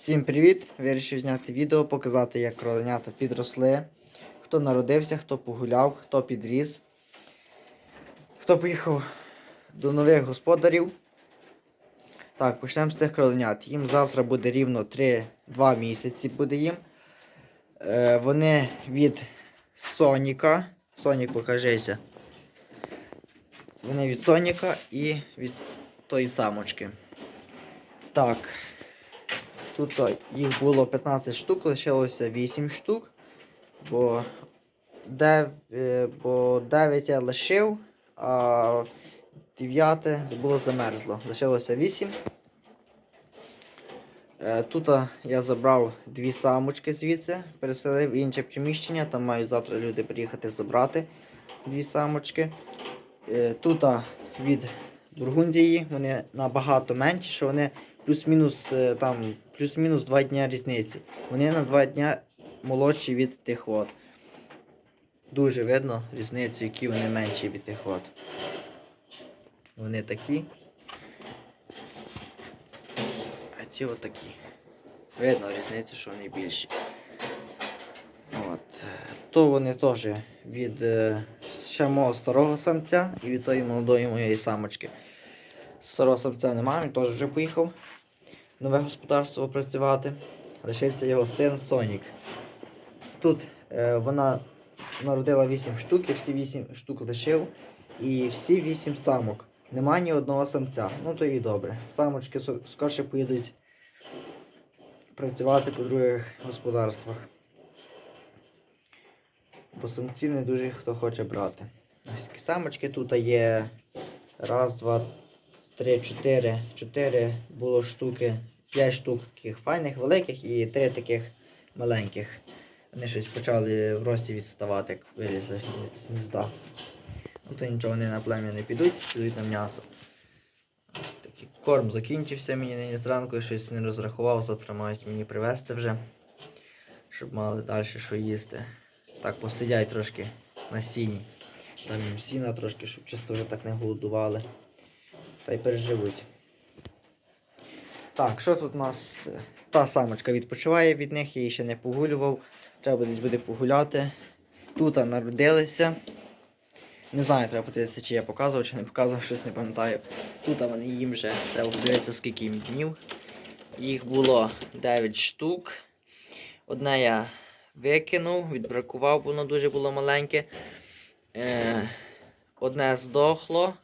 Всім привіт! Вирішив зняти відео, показати, як кроленята підросли. Хто народився, хто погуляв, хто підріс, хто поїхав до нових господарів. Так, почнемо з тих кроленят. Їм завтра буде рівно 3-2 місяці буде їм. Е, вони від Соніка. Сонік, покажися. Вони від Соніка і від тої самочки. Так. Тут їх було 15 штук, лишилося 8 штук. Бо 9, бо 9 я лишив, а 9 було замерзло. Лишилося 8. Е, Тут я забрав дві самочки звідси, переселив інше приміщення, там мають завтра люди приїхати забрати дві самочки. Е, Тут від Бургундії вони набагато менші, що вони плюс-мінус е, там плюс-мінус 2 дня різниці. Вони на 2 дня молодші від тих от. Дуже видно різницю, які вони менші від тих от. Вони такі. А ці отакі. Видно різницю, що вони більші. От. То вони теж від е, ще мого старого самця і від тої молодої моєї самочки. Старого самця немає, він теж вже поїхав в нове господарство працювати. Лишився його син Сонік. Тут е, вона народила 8 штук, я всі 8 штук лишив. І всі 8 самок. Нема ні одного самця. Ну то і добре. Самочки скорше поїдуть працювати по других господарствах. Бо самців не дуже хто хоче брати. Ось самочки тут є раз, два, три, чотири. Чотири було штуки, п'ять штук таких файних, великих і три таких маленьких. Вони щось почали в рості відставати, як вилізли з гнізда. Ну то нічого вони на плем'я не підуть, підуть на м'ясо. Корм закінчився мені нині зранку, щось не розрахував, завтра мають мені привезти вже, щоб мали далі що їсти. Так, посидять трошки на сіні. Там їм сіна трошки, щоб часто вже так не голодували. Та й переживуть. Так, що тут у нас? Та самочка відпочиває від них, я її ще не погулював. Треба буде погуляти. Тут народилися. Не знаю, треба подивитися, чи я показував, чи не показував, щось не пам'ятаю. Тут вони їм вже треба подивитися, скільки їм днів. Їх було 9 штук. Одне я викинув, відбракував, воно дуже було маленьке. Е, одне здохло.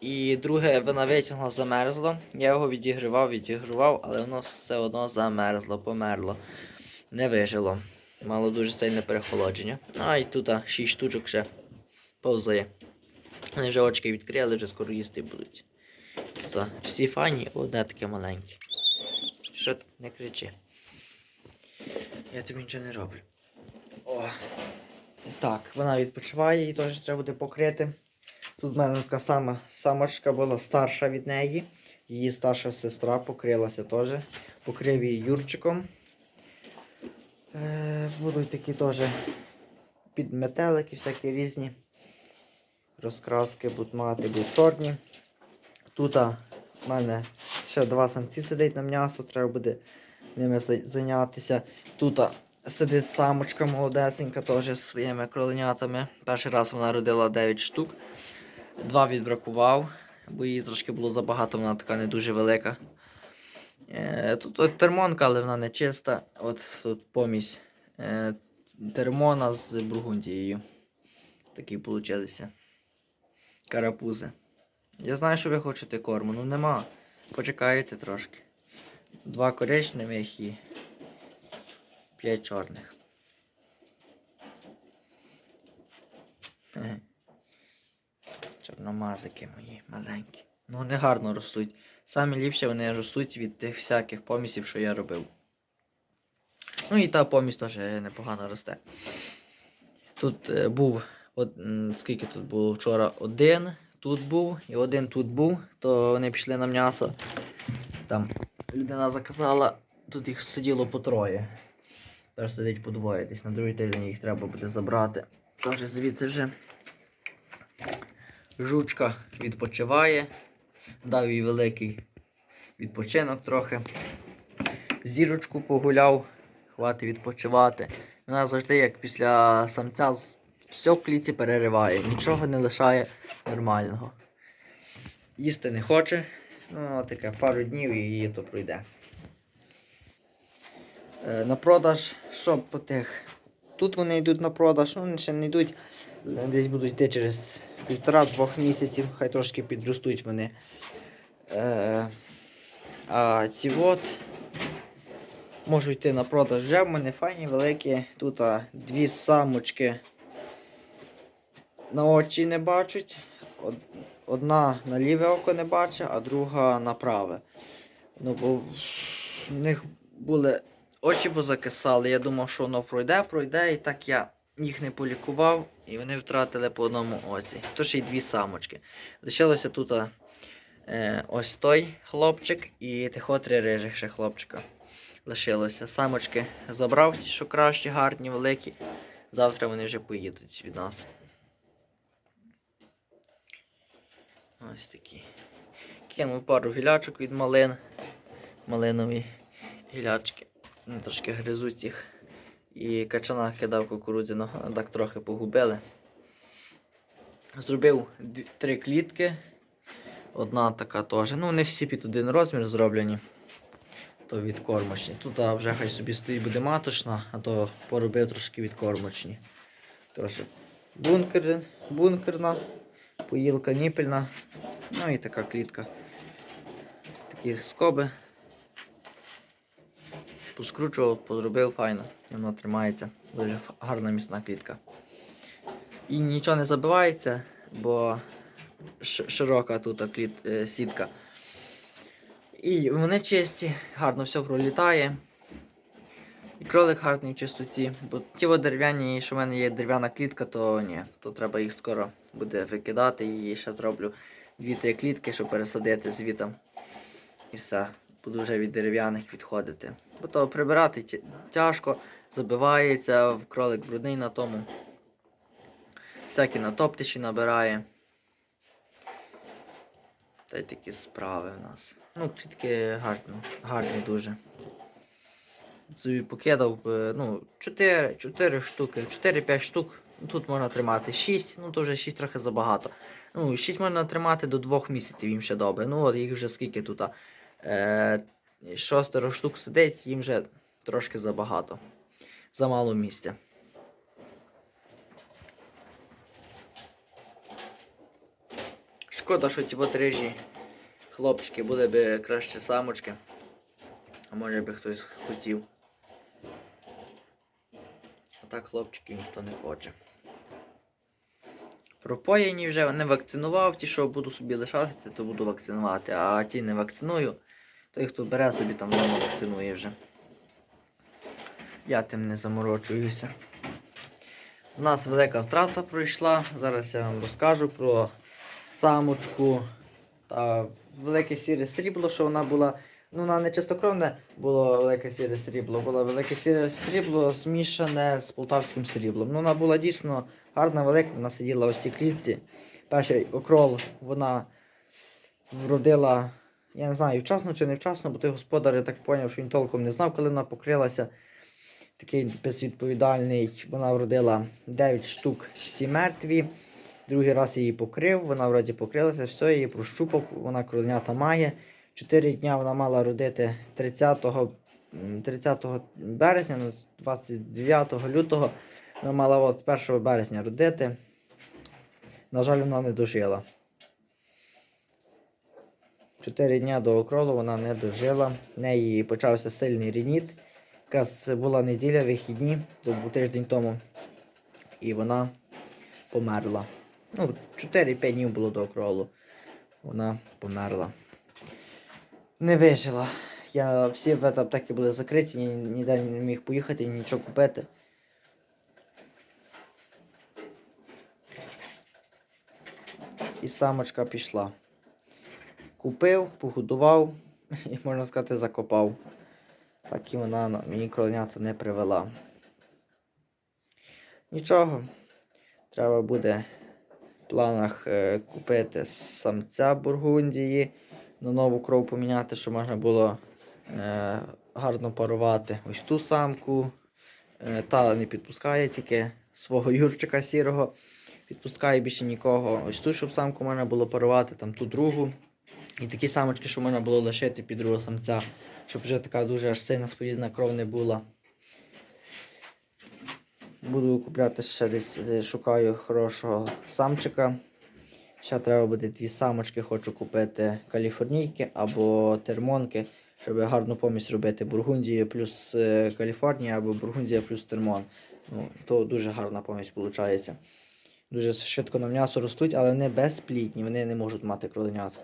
І друге вона витягла, замерзло. Я його відігрівав, відігрівав, але воно все одно замерзло, померло. Не вижило. Мало дуже сильне перехолодження. А і тут 6 штучок ще повзає. Вони вже очки відкрили, вже скоро їсти будуть. Тут всі фані, одне таке маленьке. Що не кричи. Я тобі нічого не роблю. О. Так, вона відпочиває, її теж треба буде покрити. Тут в мене така сама самочка була старша від неї. Її старша сестра покрилася теж. Покрив її Юрчиком. Е, будуть такі теж підметелики, всякі різні. Розкраски будуть мати, будуть чорні. Тут в мене ще два самці сидить на м'ясо, треба буде ними зайнятися. Тут сидить самочка молодесенька, теж зі своїми кроленятами. Перший раз вона родила 9 штук. Два відбракував, бо її трошки було забагато, вона така не дуже велика. Е, Тут ось термонка, але вона не чиста. От тут помість е, термона з бургундією. Такі получилися. Карапузи. Я знаю, що ви хочете корму, ну нема. Почекаєте трошки. Два коричневих і п'ять чорних. Чорномазики мої маленькі. Ну вони гарно ростуть. Самі ліпше вони ростуть від тих всяких помісів, що я робив. Ну і та помість теж непогано росте. Тут е, був, от, скільки тут було вчора? Один тут був і один тут був, то вони пішли на м'ясо. Там людина заказала, тут їх сиділо по троє. Тепер сидить по двоє. Десь на другий тиждень їх треба буде забрати. Тож звідси вже жучка відпочиває. Дав їй великий відпочинок трохи. Зірочку погуляв, хватить відпочивати. Вона завжди, як після самця, все в клітці перериває, нічого не лишає нормального. Їсти не хоче, ну таке пару днів і її то пройде. Е, на продаж, що по тих. Тут вони йдуть на продаж, ну, вони ще не йдуть, десь будуть йти через півтора-двох місяців, хай трошки підростуть вони. Е, а ці от можуть йти на продаж вже в мене файні великі. Тут а, дві самочки на очі не бачать. Од- Одна на ліве око не бачить, а друга на праве. Ну, бо в них були очі позакисали. Я думав, що воно пройде, пройде, і так я їх не полікував, і вони втратили по одному оці. То ще й дві самочки. Лишилося тут е, ось той хлопчик і тихо три рижих ще хлопчика. Лишилося. Самочки забрав, ті, що кращі, гарні, великі. Завтра вони вже поїдуть від нас. Ось такі. Кинув пару гілячок від малин. Малинові гілячки. Вони трошки гризуть їх. І качана кидав кукурудзяного, так трохи погубили. Зробив три клітки. Одна така теж. Ну, не всі під один розмір зроблені. То від кормочні. Тут а, вже хай собі стоїть буде маточна, а то поробив трошки від кормочні. Трошки бункер, бункерна, поїлка ніпельна. Ну і така клітка. Такі скоби. Поскручував, поробив файно. І воно тримається. Дуже гарна міцна клітка. І нічого не забивається, бо широка тут кліт, е, сітка. І вони чисті, гарно все пролітає. І кролик гарний в чистоті. Бо ті дерев'яні, що в мене є дерев'яна клітка, то ні, то треба їх скоро буде викидати. І ще зроблю дві-три клітки, щоб пересадити звітом. І все. Буду вже від дерев'яних відходити. Бо то прибирати тяжко, забивається, в кролик брудний на тому. Всякі натоптичі набирає. Та й такі справи в нас. Ну, клітки гарні, гарні дуже. Собі покидав, ну, 4, 4 штуки, 4-5 штук. Тут можна тримати 6, ну то вже 6 трохи забагато. Ну, 6 можна тримати до 2 місяців їм ще добре. Ну, от їх вже скільки тут. Е, шостеро штук сидить, їм вже трошки забагато. Замало місця. Шкода, що ці от рижі хлопчики були б краще самочки. А може би хтось хотів. А так хлопчиків ніхто не хоче. Пропоєні вже не вакцинував, ті, що буду собі лишати, то буду вакцинувати. А ті не вакциную, той, хто бере собі там вдома вакцинує вже. Я тим не заморочуюся. У нас велика втрата пройшла. Зараз я вам розкажу про самочку та велике сіре срібло, що вона була. Ну, вона не чистокровне було велике сіре срібло, було велике сіре срібло змішане з полтавським сріблом. Ну, вона була дійсно гарна, велика, вона сиділа ось цій клітці. Перший окрол вона вродила, я не знаю, вчасно чи не вчасно, бо той господар я так зрозумів, що він толком не знав, коли вона покрилася. Такий безвідповідальний, вона вродила 9 штук, всі мертві. Другий раз її покрив, вона вроді покрилася, все, її прощупав, вона кроленята має. Чотири дня вона мала родити 30, 30 березня, ну, 29 лютого. Вона мала от з 1 березня родити. На жаль, вона не дожила. Чотири дня до окролу вона не дожила. В неї почався сильний рініт. Якраз була неділя, вихідні, то був тиждень тому. І вона померла. Ну, 4-5 днів було до окролу. Вона померла. Не вижила. Я всі аптеки були закриті, ні, ніде не міг поїхати, нічого купити. І самочка пішла. Купив, погодував і, можна сказати, закопав. Так і вона на- мені кроленята не привела. Нічого. Треба буде в планах е, купити самця Бургундії, на нову кров поміняти, щоб можна було е, гарно парувати ось ту самку. Е, Та не підпускає тільки свого Юрчика сірого. Підпускає більше нікого. Ось ту, щоб самку можна було парувати, там ту другу. І такі самочки, що можна було лишити під другого самця, щоб вже така дуже аж сильна спорідна кров не була. Буду купляти ще десь, е, шукаю хорошого самчика. Ще треба буде дві самочки, хочу купити каліфорнійки або термонки, щоб гарну помість робити. Бургундія плюс е, Каліфорнія або Бургундія плюс термон. Ну, то дуже гарна помість виходить. Дуже швидко на м'ясо ростуть, але вони безплідні, вони не можуть мати кроленят.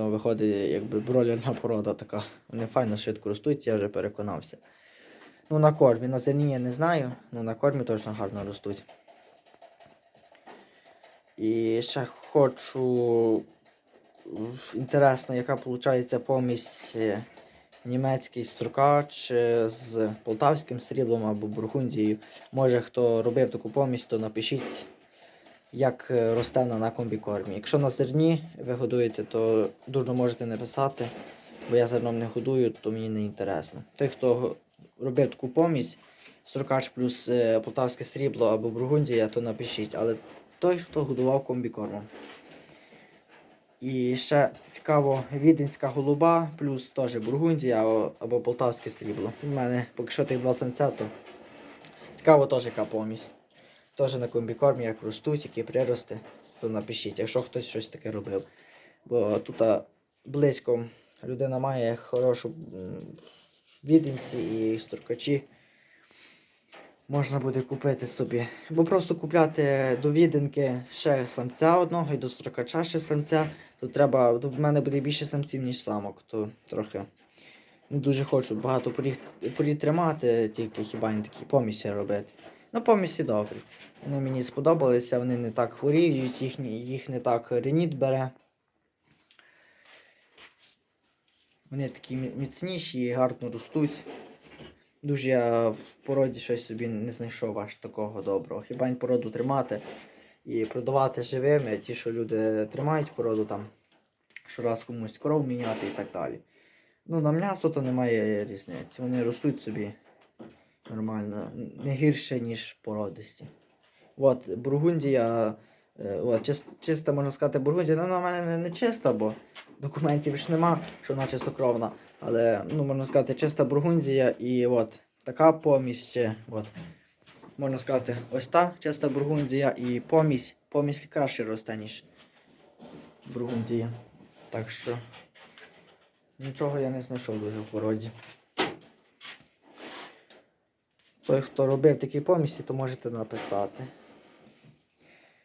То виходить, якби бройлерна порода така. Вони файно швидко ростуть, я вже переконався. Ну, на кормі, на зерні я не знаю, але на кормі точно гарно ростуть. І ще хочу. Інтересно, яка виходить помість е, німецький строкач е, з полтавським сріблом або бургундією. Може, хто робив таку помість, то напишіть, як е, росте вона на комбікормі. Якщо на зерні ви годуєте, то дуже можете написати, бо я зерном не годую, то мені не інтересно. Той, хто робив таку помість, строкач плюс е, полтавське срібло або бургундія, то напишіть. Але той, хто годував комбікормом. І ще цікаво, віденська голуба плюс теж бургундія або, полтавське срібло. У мене поки що тих два самця, то цікаво теж яка помість. Теж на комбікормі, як ростуть, які прирости, то напишіть, якщо хтось щось таке робив. Бо тут близько людина має хорошу віденці і строкачі. Можна буде купити собі. Бо просто купляти до віденки ще самця одного і до строкача ще самця, то треба. То в мене буде більше самців, ніж самок, то трохи не дуже хочу багато поріг, порід тримати, тільки хіба не такі помісі робити. Ну, помісі добрі. Вони мені сподобалися, вони не так хворіють, їхні, їх не так реніт бере. Вони такі міцніші і гарно ростуть. Дуже я в породі щось собі не знайшов аж такого доброго. Хіба й породу тримати і продавати живими, ті, що люди тримають породу там, щораз комусь кров міняти і так далі. Ну, на м'ясо то немає різниці. Вони ростуть собі нормально, не гірше, ніж породисті. От, Бургундія, е, от, чис- чиста, можна сказати, Бургундія, ну, вона в мене не, чиста, бо документів ж нема, що вона чистокровна. Але, ну, можна сказати, чиста Бургундія і от така помість ще. От. Можна сказати, ось та чиста Бургундія і помість. Помість краще росте, ніж Бургундія. Так що нічого я не знайшов дуже в породі. Той, хто робив такі помісті, то можете написати.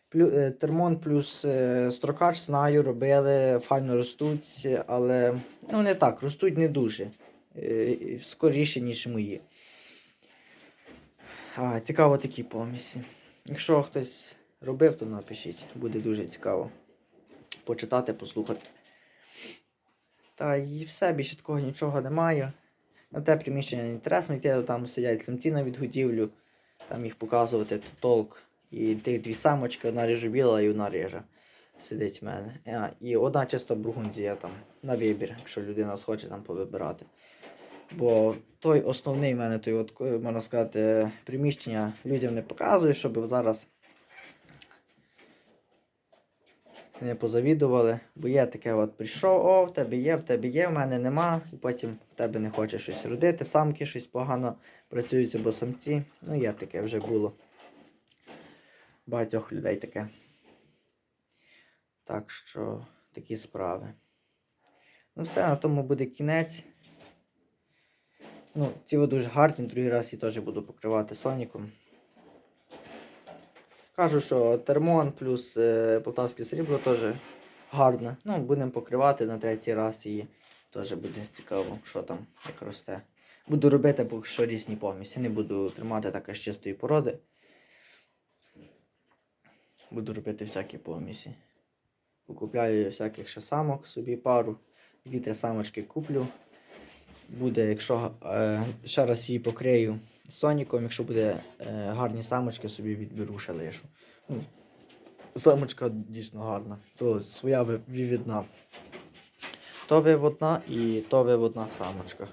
Плю, е, термон плюс е, строкач, знаю, робили, файно ростуть, але ну не так, ростуть не дуже. Е, скоріше, ніж мої. А, цікаво такі помісі. Якщо хтось робив, то напишіть. Буде дуже цікаво почитати, послухати. Та і все, більше такого нічого немає. На те приміщення не інтересно йти, там сидять самці на відгодівлю, там їх показувати, то толк. І тих дві самочки, одна ріжобіла і одна рижа сидить в мене. А, і одна чисто бургундія там на вибір, якщо людина схоче там повибирати. Бо той основний в мене, той, от, е, можна сказати, приміщення людям не показую, щоб зараз не позавідували. Бо є таке, от прийшов, о, в тебе є, в тебе є, в мене нема, і потім в тебе не хоче щось родити, самки щось погано працюють або самці. Ну, є таке вже було. Багатьох людей таке. Так що такі справи. Ну все, на тому буде кінець. Ну, ці ви дуже гарні, другий раз я теж буду покривати соніком. Кажу, що термон плюс е, полтавське срібло теж гарне. Ну, будемо покривати на третій раз і теж буде цікаво, що там, як росте. Буду робити поки що різні помісі. Не буду тримати так аж чистої породи. Буду робити всякі помісі. Покупляю всяких ще самок собі пару. Дві-три самочки куплю. Буде, якщо е, ще раз її покрию соніком, якщо буде е, гарні самочки, собі відберу ще лишу. Ну, самочка дійсно гарна. То своя вивідна. То виводна і то виводна самочка.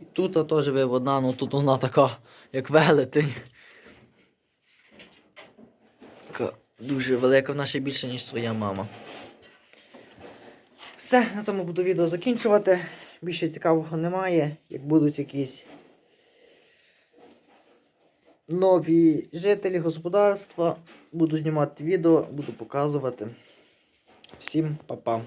І тут теж виводна, ну тут вона така, як велетень. Така дуже велика, вона ще більше, ніж своя мама. Все, на тому буду відео закінчувати. Більше цікавого немає. Як будуть якісь нові жителі господарства, буду знімати відео, буду показувати. Всім па-па.